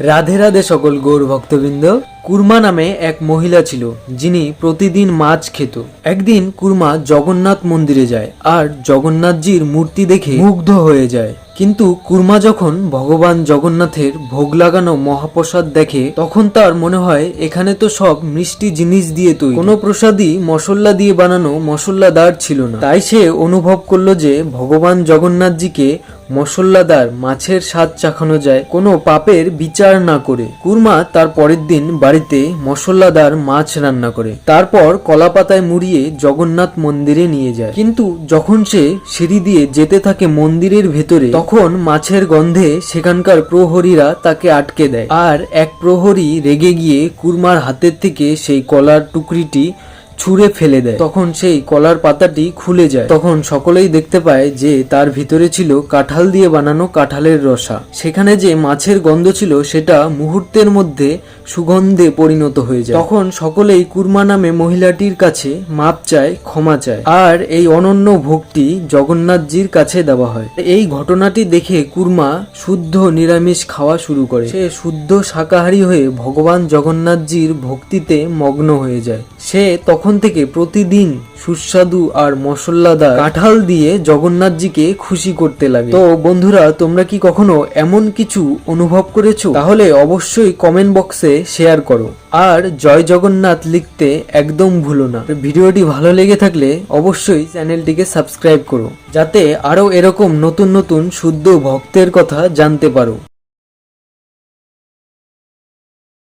রাধে রাধে সকল গৌর ভক্তবৃন্দ। কুরমা নামে এক মহিলা ছিল, যিনি প্রতিদিন মাছ খেত। একদিন কুরমা জগন্নাথ মন্দিরে যায় আর জগন্নাথজির মূর্তি দেখে মুগ্ধ হয়ে যায়। কিন্তু কুরমা যখন ভগবান জগন্নাথের ভোগ লাগানো মহাপ্রসাদ দেখে, তখন তার মনে হয়, এখানে তো সব মিষ্টি জিনিস দিয়ে তৈরি। কোনো প্রসাদই মশলা দিয়ে বানানো মশলাদার ছিল না। তাই সে অনুভব করল যে, ভগবান জগন্নাথজিকে মশলাদার মাছের স্বাদ চাখানো যায়। কোনো পাপের বিচার না করে। কুরমা তার পরের দিন বাড়িতে মশলাদার মাছ রান্না করে। তারপর কলাপাতায় মুড়িয়ে জগন্নাথ মন্দিরে নিয়ে যায়। কিন্তু যখন সে সিঁড়ি দিয়ে যেতে থাকে মন্দিরের ভেতরে, তখন মাছের গন্ধে সেখানকার প্রহরীরা তাকে আটকে দেয়। আর এক প্রহরী রেগে গিয়ে কুরমার হাতের থেকে সেই কলার টুকরিটি ছুঁড়ে ফেলে দেয়। তখন সেই কলার পাতাটি খুলে যায়। তখন সকলেই দেখতে পায় যে তার ভিতরে ছিল কাঁঠাল দিয়ে বানানো কাঁঠালের রসা। সেখানে যে মাছের গন্ধ ছিল, সেটা মুহূর্তের মধ্যে সুগন্ধে পরিণত হয়ে যায়। তখন সকলেই কুরমা নামে মহিলাটির কাছে মাপ চায়, ক্ষমা চায়। আর এই অনন্য ভোগটি জগন্নাথজির কাছে দেওয়া হয়। এই ঘটনাটি দেখে কুরমা শুদ্ধ নিরামিষ খাওয়া শুরু করে। সে শুদ্ধ শাকাহারী হয়ে ভগবান জগন্নাথজির ভক্তিতে মগ্ন হয়ে যায়। সে তখন থেকে প্রতিদিন সুস্বাদু আর মশলাদার কাঁঠাল দিয়ে জগন্নাথজিকে খুশি করতে লাগে। তো বন্ধুরা, তোমরা কি কখনো এমন কিছু অনুভব করেছ? তাহলে অবশ্যই কমেন্ট বক্সে শেয়ার করো। আর জয় জগন্নাথ লিখতে একদম ভুলো না। ভিডিওটি ভালো লেগে থাকলে অবশ্যই চ্যানেলটিকে সাবস্ক্রাইব করো। যাতে আরও এরকম নতুন নতুন শুদ্ধ ভক্তের কথা জানতে পারো।